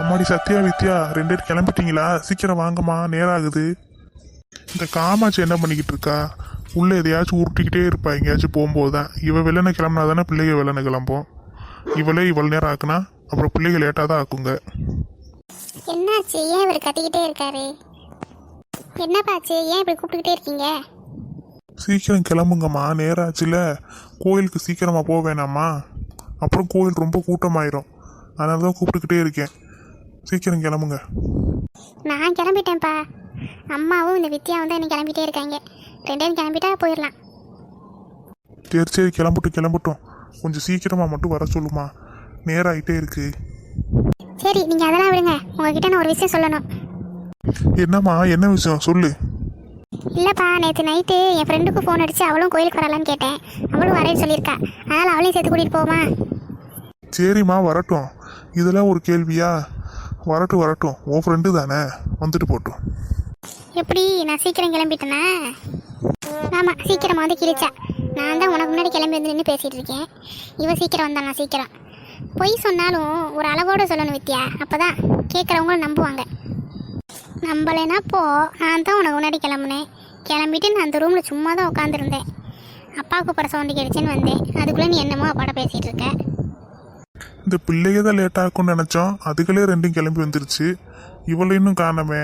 அம்மாடி சத்யா வித்யா ரெண்டு பேரும் கிளம்பிட்டீங்களா? சீக்கிரம் வாங்கம்மா நேரம் ஆகுது இந்த காமாட்சி என்ன பண்ணிக்கிட்டு இருக்கா? உள்ள எதையாச்சும் உருட்டிக்கிட்டே இருப்பா எங்கேயாச்சும் போகும்போது தான் இவ வெள்ளனை கிளம்புனா தானே பிள்ளைங்க வெள்ளனை கிளம்பும். இவளே இவ்வளோ நேரம் ஆக்குனா அப்புறம் பிள்ளைங்க லேட்டாக தான் ஆக்குங்க. என்னாச்சு? ஏன் இவர் கத்திக்கிட்டே இருக்காரு? என்னப்பாச்சு ஏன் இப்படி கூப்பிட்டுக்கிட்டே இருக்கீங்க? சீக்கிரம் கிளம்புங்கம்மா நேரம் ஆச்சுல கோயிலுக்கு சீக்கிரமாக போக வேணாமா அப்புறம் கோயில் ரொம்ப கூட்டமாயிரும். அதனால தான் கூப்பிட்டுக்கிட்டே இருக்கேன். சீக்கிரம் கிளம்புங்க. நான் கிளம்பிட்டேன்ப்பா. அம்மாவும் இந்த வித்யாவும் தான் இன்னும் கிளம்பிட்டே இருக்காங்க. ரெண்டு பேரும் கிளம்பிட்டா போயிடலாம். சரி சரி கிளம்பட்டும் கிளம்பட்டும். கொஞ்சம் சீக்கிரமாக மட்டும் வர சொல்லுமா. நேரம் ஆகிட்டே இருக்கு. சரி நீங்கள் அதெல்லாம் விடுங்க. உங்ககிட்ட நான் ஒரு விஷயம் சொல்லணும். என்னம்மா என்ன விஷயம்? சொல்லு. இல்லைப்பா நேற்று நைட்டு என் ஃப்ரெண்டுக்கு ஃபோன் அடிச்சு அவளும் கோயிலுக்கு வரலான்னு கேட்டேன். அவளும் வரேன்னு சொல்லியிருக்கா. அதனால் அவளையும் சேர்த்து கூட்டிகிட்டு போமா சரிம்மா வரட்டும். இதெல்லாம் ஒரு கேள்வியா? வரட்டும் வரட்டும். உன் ஃப்ரெண்டு தானே? வந்துட்டு போட்டும். எப்படி? நான் சீக்கிரம் கிளம்பிட்டேனா? ஆமாம் சீக்கிரம் வந்து கிழிச்சா. நான் தான் உனக்கு முன்னாடி கிளம்பி வந்து நின்று பேசிகிட்டு இருக்கேன். இவன் சீக்கிரம் வந்தா நான் சீக்கிரம். பொய் சொன்னாலும் ஒரு அளவோடு சொல்லணும் வித்யா. அப்போ தான் கேட்குறவங்களும் நம்புவாங்க. நம்பலைன்னா போ நான் தான் உனக்கு முன்னாடி கிளம்புனேன். கிளம்பிட்டு நான் அந்த ரூமில் சும்மா தான் உட்காந்துருந்தேன் அப்பா கூப்பிட சவுண்டு கிடைச்சுன்னு வந்தேன். அதுக்குள்ளே நீ என்னமோ அப்பாட பேசிகிட்டு இருக்க. இந்த பிள்ளைய தான் லேட் ஆகும்னு நினச்சோம். அதுகளே ரெண்டும் கிளம்பி வந்துருச்சு. இவ்வளோ இன்னும் காணமே.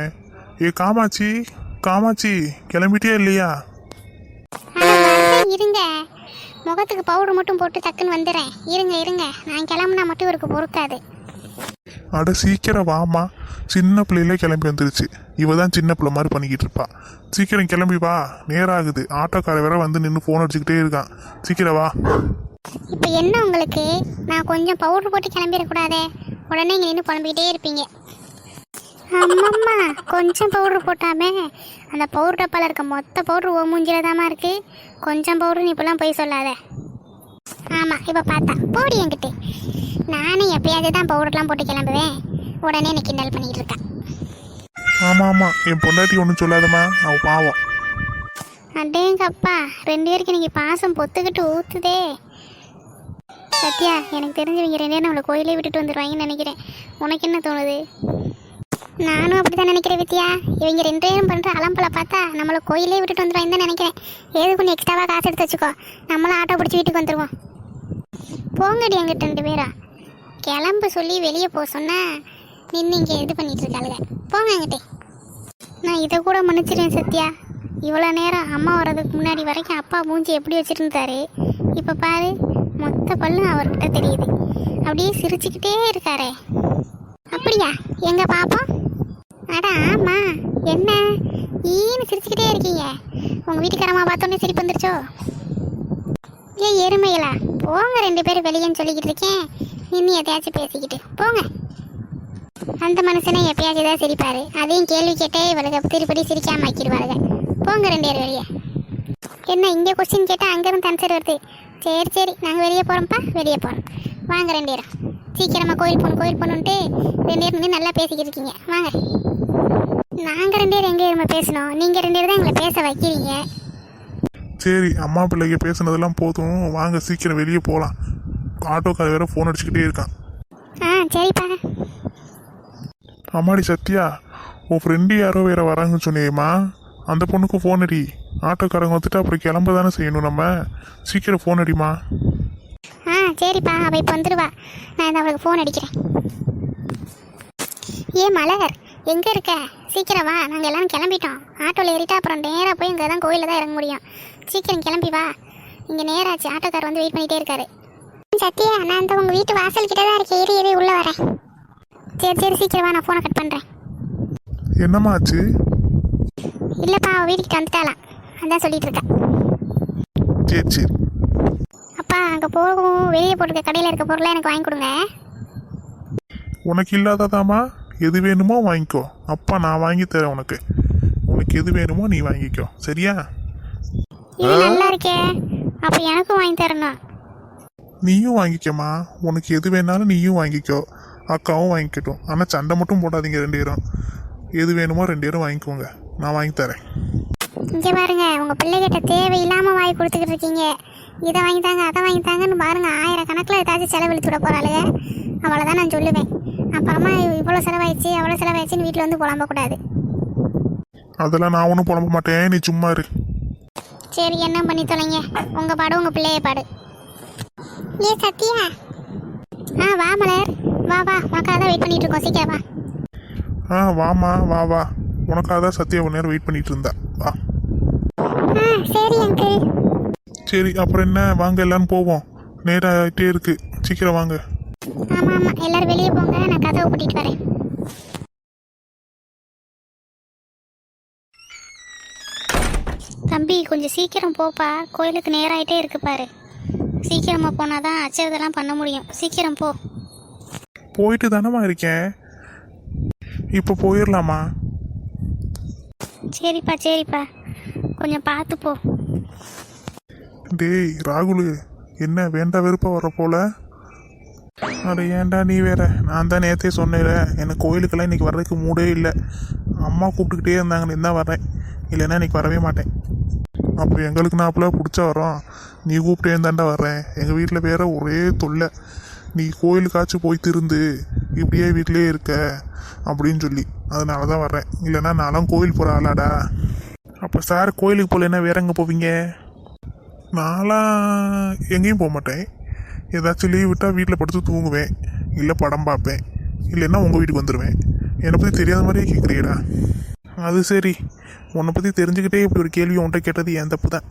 ஏ காமாட்சி காமாட்சி கிளம்பிட்டியா இல்லையா? இருங்க. முகத்துக்கு பவுடர் மட்டும் போட்டு டக்குன்னு வந்துடுறேன். இருங்க இருங்க. நான் கிளம்புனா மட்டும் இவருக்கு பொறுக்காது. அட சீக்கிரம் வாம்மா. சின்ன பிள்ளையிலே கிளம்பி வந்துருச்சு. இவ தான் சின்ன பிள்ளை மாதிரி பண்ணிக்கிட்டு இருப்பா. சீக்கிரம் கிளம்பி வா. நேரம் ஆகுது ஆட்டோக்கார வேற வந்து நின்று ஃபோன் அடிச்சுக்கிட்டே இருக்கான். சீக்கிரம் வா. இப்போ என்ன உங்களுக்கு? நான் கொஞ்சம் பவுடர் போட்டு கிளம்பிடக்கூடாதே. உடனே இங்கே நின்று புலம்பிக்கிட்டே இருப்பீங்க. அம்மம்மா கொஞ்சம் பவுடர் போட்டாமே. அந்த பவுடர் டப்பாவில் இருக்க மொத்த பவுடர் ஓ மூஞ்சில தாமா இருக்கு. கொஞ்சம் பவுடர் நீ இப்பெல்லாம் போய் சொல்லாத. ஆமாம் இப்போ பார்த்தா போடி என்கிட்ட. நானும் எப்பயாவது தான் பவுடர்லாம் போட்டு கிளம்புவேன். உடனே நீ கிண்டல் பண்ணிக்கிட்டு இருக்கா. ஆமா ஆமா. என் பொண்டாட்டி ஒன்றும் சொல்லாதம்மா. அவ பாவம். அடேங்கப்பா ரெண்டு பேருக்கு இன்னைக்கு பாசம் பொத்துக்கிட்டு ஊத்துதே. சத்யா எனக்கு தெரிஞ்சவங்க ரெண்டு பேரும் நம்மளை கோயிலே விட்டுட்டு வந்துடுவாங்கன்னு நினைக்கிறேன். உனக்கு என்ன தோணுது? நானும் அப்படி தான் நினைக்கிறேன் வித்யா. இவங்க ரெண்டு பேரும் பண்ணுற அலம்பலை பார்த்தா நம்மளை கோயிலே விட்டுட்டு வந்துடுவாங்கன்னு தான் நினைக்கிறேன். ஏது கொஞ்சம் எக்ஸ்ட்ராவாக காசு எடுத்து வச்சுக்கோ? நம்மளும் ஆட்டோ பிடிச்சி வீட்டுக்கு வந்துடுவோம் போங்கடி எங்கிட்ட ரெண்டு பேரா. கிளம்பு சொல்லி வெளியே போக சொன்னால் நின்று இங்கே இது பண்ணிகிட்டு இருக்காளுங்க. போங்க எங்கிட்டே. நான் இதை கூட மன்னிச்சிடுவேன் சத்யா. இவ்வளோ நேரம் அம்மா வர்றதுக்கு முன்னாடி வரைக்கும் அப்பா மூஞ்சி எப்படி வச்சுருந்தாரு? இப்போ பாரு. மொத்த பல்லும் அவர்கிட்ட தெரியுது. அப்படியே சிரிச்சுக்கிட்டே இருக்காரே. அப்படியா? எங்க பாப்போம் அட ஆமா. என்ன? ஈன்னு சிரிச்சுக்கிட்டே இருக்கீங்க. உங்கள் வீட்டுக்காரமா பார்த்தோன்னே சிரிப்பு வந்துருச்சோ? ஏ எருமைகளா? போங்க ரெண்டு பேரும் வெளியேன்னு சொல்லிக்கிட்டு இருக்கேன். நின்று எதையாச்சும் பேசிக்கிட்டு. போங்க. அந்த மனுஷனே எப்பயாச்சும் தான் சிரிப்பாரு. அதையும் கேள்வி கேட்டே இவளுக்கு திருப்படி சிரிக்காம ஆக்கிடுவாருங்க போங்க ரெண்டு பேர் வெளியே. என்ன இங்கே கொஸ்டின் கேட்டால் அங்கேருந்து ஆன்சர் வருது. சரி சரி. நாங்கள் வெளியே போகிறோம்ப்பா வெளியே போகிறோம் வாங்க ரெண்டு பேரும். சீக்கிரமாக கோயில் போகணும் கோயில் போகணுன்ட்டு ரெண்டு பேரும் நின்னு நல்லா பேசிக்கிட்டு இருக்கீங்க. வாங்க. நாங்கள் ரெண்டு பேரும் எங்கே நம்ம பேசணும்? நீங்கள் ரெண்டு பேரும் தான் எங்களை பேச வைக்கிறீங்க. சரி அம்மா பிள்ளைங்க பேசுனதெல்லாம் போதும். வாங்க சீக்கிரம் வெளியே போகலாம் ஆட்டோக்கார வேற ஃபோன் அடிச்சுக்கிட்டே இருக்கான். ஆ சரிப்பா. அம்மாடி சத்யா உன் ஃப்ரெண்டு யாரோ வேற வராங்கன்னு சொன்னியேம்மா. அந்த பொண்ணுக்கும் ஃபோன் அடி. ஆட்டோக்காரங்க வந்துட்டு அப்புறம் கிளம்ப தானே செய்யணும் நம்ம? சீக்கிரம் ஃபோன் அடிமா ஆ சரிப்பா. அவள் இப்போ வந்துடுவா நான் அவளுக்கு ஃபோன் அடிக்கிறேன். ஏ மலர் எங்கே இருக்க? சீக்கிரம் வா. நாங்கள் எல்லாரும் கிளம்பிட்டோம். ஆட்டோவில் ஏறிட்டா அப்புறம் நேராக போய் இங்கே தான் கோயிலில் தான் இறங்க முடியும். சீக்கிரம் கிளம்பி வா. இங்கே நேராச்சு. ஆட்டோக்கார் வந்து வெயிட் பண்ணிகிட்டே இருக்காரு. சத்யா நான் இந்த உங்கள் வீட்டு வாசல் கிட்ட தான் இருக்கேன். ஏறி ஏறி உள்ளே வரேன். சரி சரி. சீக்கிரம் வா. நான் ஃபோனை கட் பண்ணுறேன் என்னம்மா ஆச்சு? இல்லைப்பா அவள் வீட்டுக்கு வந்துட்டாலாம் அதான் சொல்லிட்டு இருக்கா சரி சரி. அப்பா அங்கே போகும் வெளியே போட்டுருக்க கடையில் இருக்க பொருளை எனக்கு வாங்கி கொடுங்க. உனக்கு இல்லாததாம்மா? எது வேணுமோ வாங்கிக்கோ. அப்பா நான் வாங்கி தரேன் உனக்கு. உனக்கு எது வேணுமோ நீ வாங்கிக்கோ. சரியா? இது நல்லா இருக்கே. அப்போ எனக்கும் வாங்கி தரணும் நீயும் வாங்கிக்கம்மா. உனக்கு எது வேணாலும் நீயும் வாங்கிக்கோ. அக்காவும் வாங்கிக்கட்டும். ஆனால் சண்டை மட்டும் போடாதீங்க ரெண்டு பேரும். எது வேணுமோ ரெண்டு பேரும் வாங்கிக்கோங்க. நான் வாங்கி தரேன். இங்கே பாருங்க உங்கள் பிள்ளைகிட்ட தேவையில்லாமல் வாங்கி கொடுத்துக்கிட்டு இருக்கீங்க. இதை வாங்கி தாங்க அதை வாங்கி தாங்கன்னு பாருங்க ஆயிரக்கணக்கில் ஏதாச்சும் செலவழித்து விட போகிறாளுங்க அவ்வளோதான் நான் சொல்லுவேன். அப்புறமா இவ இவ்வளோ செலவாயிடுச்சு அவ்வளோ செலவாயிடுச்சுன்னு வீட்டில் வந்து புலம்பக்கூடாது அதெல்லாம் நான் ஒன்றும் புலம்ப மாட்டேன் நீ சும்மா இரு. சரி என்ன பண்ணி தொலைங்க? உங்கள் பாடு உங்கள் பிள்ளைய பாடு. ஏ சத்யா. ஆ வா மலர். வா வா உனக்காக தான் வெயிட் பண்ணிட்டு இருக்கோம். சீக்கிரம் வா. ஆ வாமா வா வா. உனக்காக தான் சத்யா ஒரு நேரம் வெயிட் பண்ணிட்டு இருந்தா. வா. சரி அங்கிள் சரி அப்புறம் என்ன? வாங்க எல்லாரும் போவோம். நேரம் ஆகிட்டே இருக்கு. சீக்கிரம் வாங்க. எல்லாரும் வெளியே போங்க. நான் கதவை பூட்டிட்டு வரேன். தம்பி கொஞ்சம் சீக்கிரம் போப்பா. கோயிலுக்கு நேராயிட்டே இருக்கு பாரு. சீக்கிரமாக போனால் தான் அச்சதெல்லாம் பண்ண முடியும். சீக்கிரம் போ. போயிட்டு தானம்மா இருக்கேன். இப்போ போயிடலாமா சரிப்பா சரிப்பா. கொஞ்சம் பார்த்து போ டேய் ராகுலு என்ன வேண்டா வெறுப்பா வர போல? அட ஏன்டா நீ வேற? நான் தான் நேத்தே சொன்னேன்ல எனக்கு கோயிலுக்கெல்லாம் இன்னைக்கு வர்றதுக்கு மூடே இல்லை. அம்மா கூப்பிட்டுக்கிட்டே இருந்தாங்கன்னு தான் வரேன் இல்லைன்னா இன்னைக்கு வரவே மாட்டேன். அப்போ எங்களுக்கு நான் அப்பெல்லாம் பிடிச்சா வரோம். நீ கூப்பிட்டே இருந்தாண்டா வர்றேன். எங்கள் வீட்டில் வேற ஒரே தொல்லை. நீ கோயிலுக்காச்சும் போய் திருந்து இப்படியே வீட்டிலே இருக்க அப்படின்னு சொல்லி. அதனால தான் வர்றேன். இல்லைன்னா நான்லாம் கோயில் போகிற ஆளாடா. அப்போ சார் கோயிலுக்கு போகலன்னா வேற எங்கே போவீங்க? நான்லாம் எங்கேயும் போக மாட்டேன். ஏதாச்சும் லீவ் விட்டால் வீட்டில் படுத்து தூங்குவேன். இல்லை படம் பார்ப்பேன். இல்லைன்னா உங்கள் வீட்டுக்கு வந்துடுவேன் என்னை பற்றி தெரியாத மாதிரியே கேட்குறீடா அது சரி. உன்னை பற்றி தெரிஞ்சுக்கிட்டே இப்படி ஒரு கேள்வி உன்கிட்ட கேட்டது என் தப்பு தான்.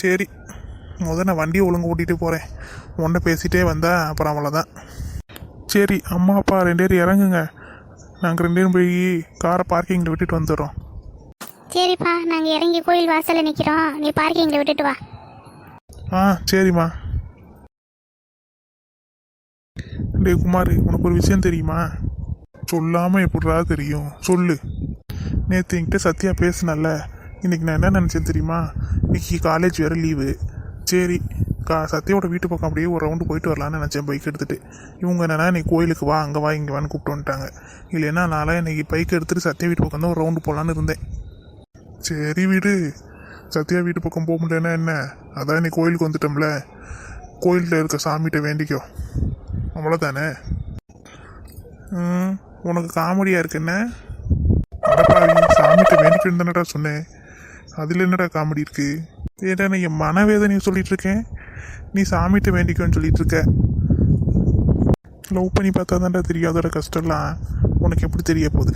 சரி. முதல் நான் வண்டியை ஒழுங்கு ஓட்டிகிட்டு போகிறேன் உன்னை பேசிகிட்டே வந்தால் அப்புறம் அவ்வளோதான் சரி அம்மா அப்பா ரெண்டு பேரும் இறங்குங்க. நாங்கள் ரெண்டு பேரும் போய் காரை பார்க்கிங்கில் விட்டுட்டு வந்துடுறோம். சரிப்பா நாங்கள் இறங்கி கோயில் வாசலில் நிற்கிறோம் நீ பார்க்கிங்கில் விட்டுட்டு வா. ஆ சரிம்மா. டேய் குமார் உனக்கு ஒரு விஷயம் தெரியுமா? சொல்லாமல் எப்படிடா தெரியும்? சொல்லு. நேற்று என்கிட்ட சத்யா பேசினல்ல. இன்னைக்கு நான் என்ன நினச்சேன் தெரியுமா? இன்னைக்கு காலேஜ் வேறு லீவு சரி கா சத்யாவோட வீட்டு பக்கம் அப்படியே ஒரு ரவுண்டு போயிட்டு வரலான்னு நினச்சேன். பைக் எடுத்துகிட்டு இவங்க என்னன்னா நீ கோயிலுக்கு வா அங்கே வா இங்கே வான்னு கூப்பிட்டு வந்துட்டாங்க. இல்லைன்னா நான்லாம் இன்னைக்கு பைக் எடுத்துகிட்டு சத்யா வீட்டு பக்கம் தான் ஒரு ரவுண்டு போகலான்னு இருந்தேன். சரி வீடு. சத்யா வீட்டு பக்கம் போக முடியலன்னா என்ன? அதான் நீ கோயிலுக்கு வந்துட்டோம்ல. கோயிலில் இருக்க சாமிகிட்ட வேண்டிக்கோ. அவ்வளோதானே உனக்கு காமெடியாக இருக்குன்னா அடப்பாவி சாமிகிட்ட வேண்டிக்கணும் தானடா சொன்னேன். அதில் என்னடா காமெடி இருக்குது ஏடா என் மனவேதனையை சொல்லிட்டு இருக்கேன் நீ சாமிகிட்ட வேண்டிக்கோன்னு சொல்லிட்டு இருக்க லவ் பண்ணி பார்த்தா தான்டா தெரியும் அதோட கஷ்டம்லாம். உனக்கு எப்படி தெரிய போகுது?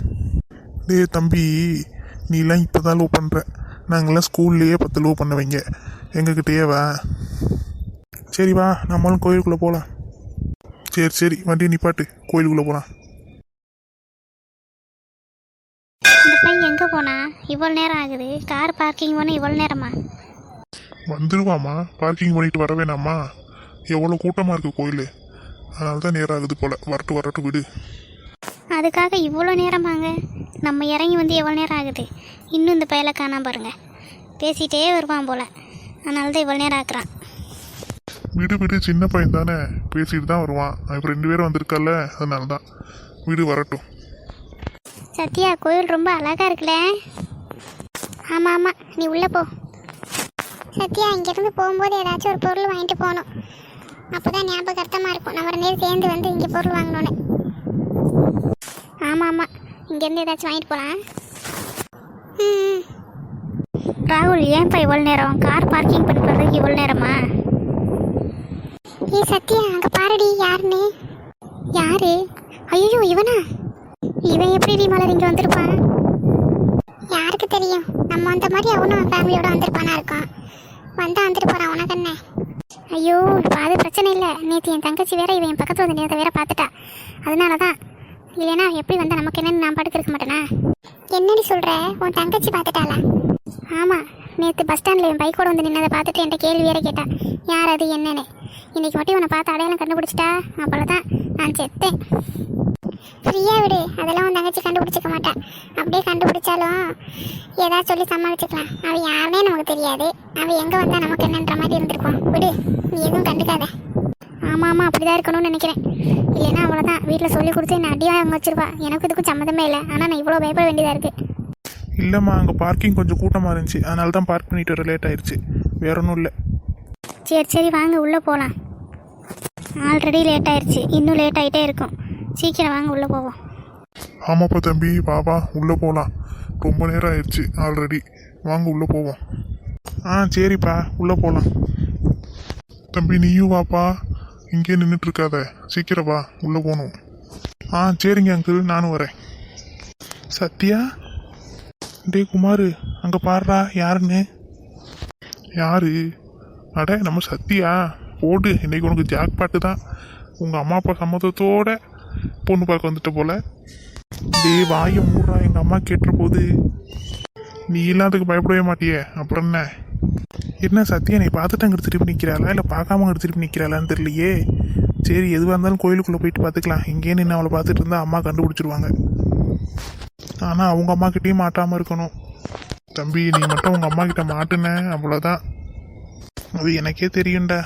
டேய் தம்பி நீலாம் இப்போ தான் லவ் பண்ணுற நாங்களாம் ஸ்கூல்லையே பத்து லவ் பண்ண வைங்க எங்ககிட்டயே வா. சரி வா நம்மளும் கோயிலுக்குள்ளே போகலாம் சரி சரி வண்டி நிப்பாட்டு. கோயிலுக்குள்ளே போகலாம் இந்த பையன் எங்கே போனா இவ்வளோ நேரம் ஆகுது. கார் பார்க்கிங் போனால் இவ்வளோ நேரமா? வந்துருவாம்மா. பார்க்கிங் பண்ணிட்டு வர வேணாமா எவ்வளோ கூட்டமாக இருக்குது கோயில்? அதனால தான் நேரம் ஆகுது போல். வரட்டு வரட்டு விடு. அதுக்காக இவ்வளோ நேரமாங்க நம்ம இறங்கி வந்து எவ்வளோ நேரம் ஆகுது? இன்னும் இந்த பயலை காணாம பாருங்க. பேசிகிட்டே வருவான் போல. அதனால தான் இவ்வளோ நேரம் ஆக்குறான். விடு விடு. சின்ன பையன் தானே. பேசிட்டு தான் வருவான். இப்போ ரெண்டு பேரும் வந்திருக்கல்ல அதனால தான். விடு வரட்டும். சத்யா கோயில் ரொம்ப அழகா இருக்குல்ல? ஆமாம் ஆமாம் நீ உள்ளே போ. சத்யா இங்கேருந்து போகும்போது ஏதாச்சும் ஒரு பொருள் வாங்கிட்டு போகணும். அப்போ தான் ஞாபகார்த்தமாக இருக்கும். நம்ம ரெண்டு பேரும் சேர்ந்து வந்து இங்கே பொருள் வாங்கணும்னு. ஆமாம் ஆமாம் இங்கேருந்து ஏதாச்சும் வாங்கிட்டு போகலாம் ராகுல் ஏன்ப்பா இவ்வளோ நேரம்? கார் பார்க்கிங் பண்ணி போகிறதுக்கு இவ்வளோ நேரமா? ஏ சத்யா அங்கே பாருடி யாருன்னு? யாரு? ஐயோ இவனா? இவன் எப்படி மலர் இங்கே வந்திருப்பான்? யாருக்கு தெரியும்? நம்ம அந்த மாதிரி அவனும் ஃபேமிலியோட வந்திருப்பானா இருக்கான். வந்தா வந்துட்டு போறான் உனக்கு என்ன? ஐயோ இப்போ அது பிரச்சனை இல்லை. நேற்று என் தங்கச்சி வேற இவன் என் பக்கத்தில் வந்து நேரத்தை வேற பார்த்துட்டா. அதனால தான் இல்லைனா எப்படி வந்தா நமக்கு என்னன்னு நான் படுக்க இருக்க மாட்டேனா? என்னடி சொல்ற? உன் தங்கச்சி பார்த்துட்டாளா? ஆமாம் நேற்று பஸ் ஸ்டாண்டில் என் பைக்கோட வந்து நின்னதை பார்த்துட்டு என்கிட்ட கேள்வி வேற கேட்டா. யார் அது என்னன்னு? இன்னைக்கு மட்டும் உன்னை பார்த்து அடையாளம் கண்டுபிடிச்சிட்டா? அவ்வளோதான் நான் செத்தேன். ஃப்ரீயா விடு. அதெல்லாம் உன் தங்கச்சி கண்டுபிடிச்சிக்க மாட்டா. அப்படியே கண்டுபிடிச்சாலும் ஏதாவது சொல்லி சமாளிச்சுக்கலாம். அவ யாருனே நமக்கு தெரியாது. அவ எங்க வந்தா நமக்கு என்னன்ற மாதிரி இருந்திருக்கும். விடு. நீ எதுவும் கண்டுக்காத. ஆமா ஆமா அப்படிதான் இருக்கணும்னு நினைக்கிறேன். இல்லைன்னா அவ்வளோதான் வீட்டில் சொல்லி கொடுத்து என்ன அடியாக அவங்க வச்சிருப்பா எனக்கு இதுக்கும் சம்மந்தமே இல்லை. ஆனால் நான் இவ்வளோ பயப்பட வேண்டியதாக இருக்கு. இல்லைம்மா அங்கே பார்க்கிங் கொஞ்சம் கூட்டமாக இருந்துச்சு. அதனால தான் பார்க் பண்ணிட்டு வர லேட் ஆயிடுச்சு வேற ஒன்றும் இல்லை. சரி சரி வாங்க உள்ளே போகலாம் ஆல்ரெடி லேட் ஆயிடுச்சு இன்னும் லேட் ஆகிட்டே இருக்கும். சீக்கிரம் வாங்க உள்ளே போவோம். ஆமாப்பா தம்பி பாபா உள்ளே போகலாம் ரொம்ப நேரம் ஆயிடுச்சு ஆல்ரெடி வாங்க உள்ளே போவோம். ஆ சரிப்பா உள்ளே போகலாம் தம்பி நீயும் வாப்பா. இங்கே நின்றுட்டுருக்காத சீக்கிரம் வா உள்ளே போகணும். ஆ சரிங்க அங்கிள் நானும் வரேன். சத்யா? டே குமார் அங்கே பாடுறா யாருன்னு? யாரு? அட நம்ம சத்யா. போடு இன்றைக்கி உனக்கு ஜாக் பாட்டு தான். உங்கள் அம்மா அப்பா சம்மதத்தோட பொண்ணு பார்க்க வந்துட்ட போல. டேய் வாயை மூடுறா எங்கள் அம்மா கேட்டுற போது நீ இல்லாததுக்கு பயப்படவே மாட்டியே அப்புறம் என்ன? என்ன சத்யா நீ பார்த்துட்டு அங்கே திருப்பி நிற்கிறாளா இல்லை பார்க்காம அங்கே திருப்பி நிற்கிறாளான்னு தெரியலையே. சரி எதுவாக இருந்தாலும் கோயிலுக்குள்ளே போயிட்டு பார்த்துக்கலாம். இங்கேயே நின்று அவளை பார்த்துட்டு இருந்தால் அம்மா கண்டுபிடிச்சிருவாங்க. ஆனால் அவங்க அம்மாக்கிட்டேயும் மாட்டாமல் இருக்கணும். தம்பி நீ மட்டும் உங்கள் அம்மா கிட்ட மாட்டுன அவ்வளோதான் அது எனக்கே தெரியும்டா.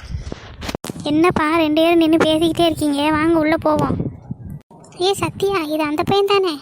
என்னப்பா ரெண்டு பேரும் நின்று பேசிக்கிட்டே இருக்கீங்க. வாங்க உள்ளே போவோம். ஏ சத்யா இது அந்த பையன் தானே